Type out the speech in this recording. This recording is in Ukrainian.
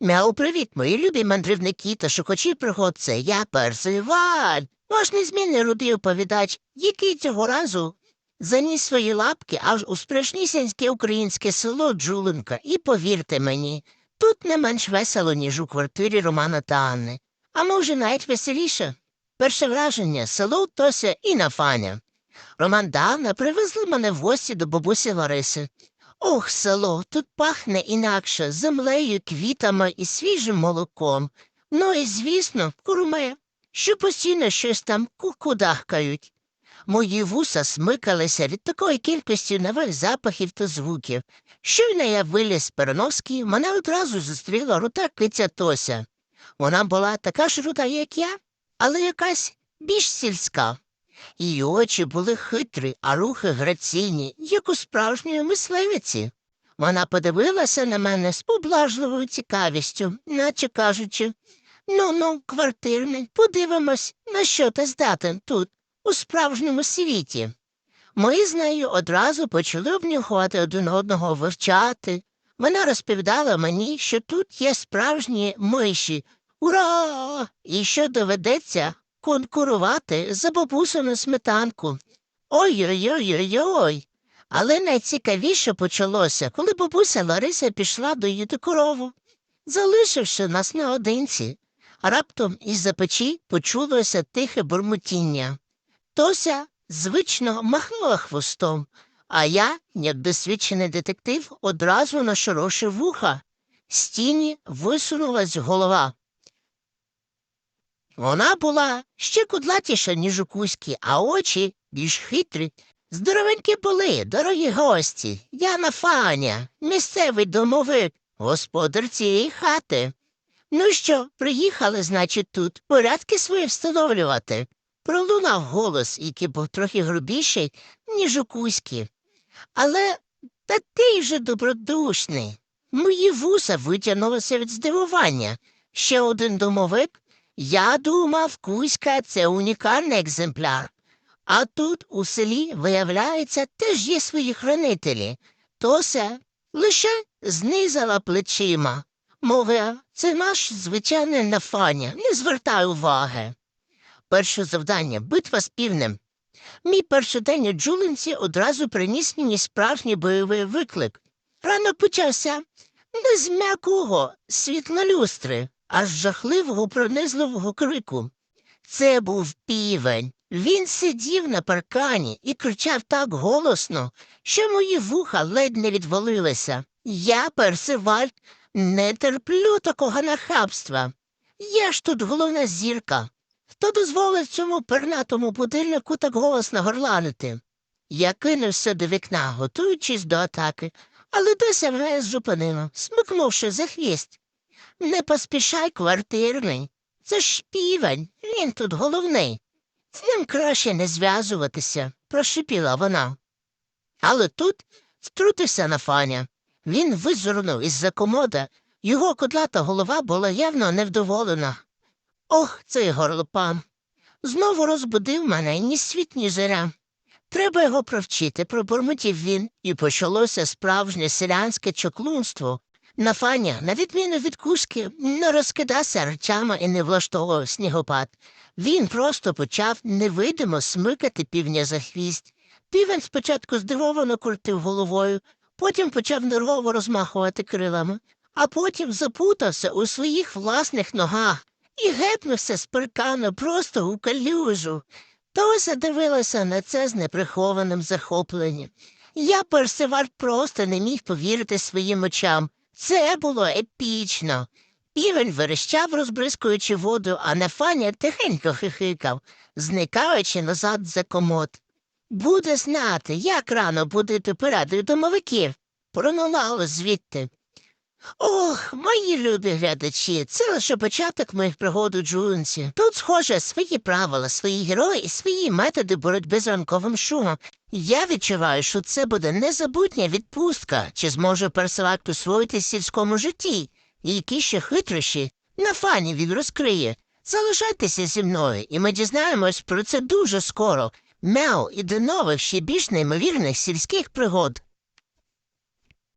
Мяу, привіт, мої любі мандрівники та шукачі пригод. Я Персиваль, ваш незмінний рудий оповідач, який цього разу заніс свої лапки аж у спрешнісінське українське село Джулинка. І повірте мені, тут не менш весело, ніж у квартирі Романа та Анни. А може, навіть веселіше. Перше враження село Тося і Нафаня. Роман та Анна привезли мене в гості до бабусі Лариси. Ох, село, тут пахне інакше землею, квітами і свіжим молоком. Ну і, звісно, курми, що постійно щось там кукудахкають. Мої вуса смикалися від такої кількості нових запахів та звуків. Щойно я виліз з переноски, мене одразу зустріла рута киця Тося. Вона була така ж рута, як я, але якась більш сільська. Її очі були хитрі, а рухи граційні, як у справжньої мисливиці. Вона подивилася на мене з поблажливою цікавістю, наче кажучи ну ну, квартирний, подивимось, на що ти здатен тут, у справжньому світі. Ми з нею одразу почали обнюхувати один одного вивчати. Вона розповідала мені, що тут є справжні миші. Ура! І що доведеться конкурувати за бабусину сметанку. Ой-ой-ой-ой-ой. Але найцікавіше почалося, коли бабуся Лариса пішла доїти корову, залишивши нас наодинці. Раптом із-за печі почулося тихе бурмотіння. Тося звично махнула хвостом, а я, як досвідчений детектив, одразу нашорошив вуха. З висунулась голова. Вона була ще кудлатіша, ніж у кузькі, а очі більш хитрі. Здоровенькі були, дорогі гості. Я на Фаня, місцевий домовик, господар цієї хати. Ну що, приїхали, значить, тут порядки свої встановлювати. Пролунав голос, який був трохи грубіший, ніж у кузькі. Але та ти же добродушний. Мої вуса витягнулися від здивування. Ще один домовик я думав, Кузька це унікальний екземпляр. А тут у селі, виявляється, теж є свої хранителі. Тося лише знизала плечима. Мовив, це наш звичайний нафаня, не звертай уваги. Перше завдання битва з півнем. Мій перший день у Джулинці одразу приніс мені справжній бойовий виклик. Рано почався не з м'якого світлолюстри, аж жахливого пронизливого крику. Це був півень. Він сидів на паркані і кричав так голосно, що мої вуха ледь не відвалилися. Я, Персиваль, не терплю такого нахабства. Я ж тут головна зірка. Хто дозволив цьому пернатому будильнику так голосно горланити? Я кинувся до вікна, готуючись до атаки, але дося мене зупинила, смикнувши за хвіст. Не поспішай, квартирний. Це ж півень, він тут головний. З ним краще не зв'язуватися, прошипіла вона. Але тут втрутився на фаня. Він визирнув із-за комода, його котлата голова була явно невдоволена. Ох, цей горлопан. Знову розбудив мене ні світ, ні зоря. Треба його провчити, пробурмотів він, і почалося справжнє селянське чоклунство. Нафаня, на відміну від кузки, не розкидався речами і не влаштовував снігопад. Він просто почав невидимо смикати півня за хвіст. Півень спочатку здивовано крутив головою, потім почав нервово розмахувати крилами, а потім запутався у своїх власних ногах і гепнувся з паркану просто у калюжу. Тося дивилася на це з неприхованим захопленням. Я Персиваль просто не міг повірити своїм очам. Це було епічно. Півень верещав, розбризкуючи воду, а Нефаня тихенько хихикав, зникаючи назад за комод. Буде знати, як рано будити порадою домовиків. Пронулало звідти. Ох, мої любі глядачі, це лише початок моїх пригод у Джунці. Тут, схоже, свої правила, свої герої і свої методи боротьби з ранковим шумом. Я відчуваю, що це буде незабутня відпустка, чи зможе персилакт усвоїти сільському житті, і які ще хитрощі на фані він розкриє. Залишайтеся зі мною, і ми дізнаємось про це дуже скоро. Мяу і до нових ще більш неймовірних сільських пригод.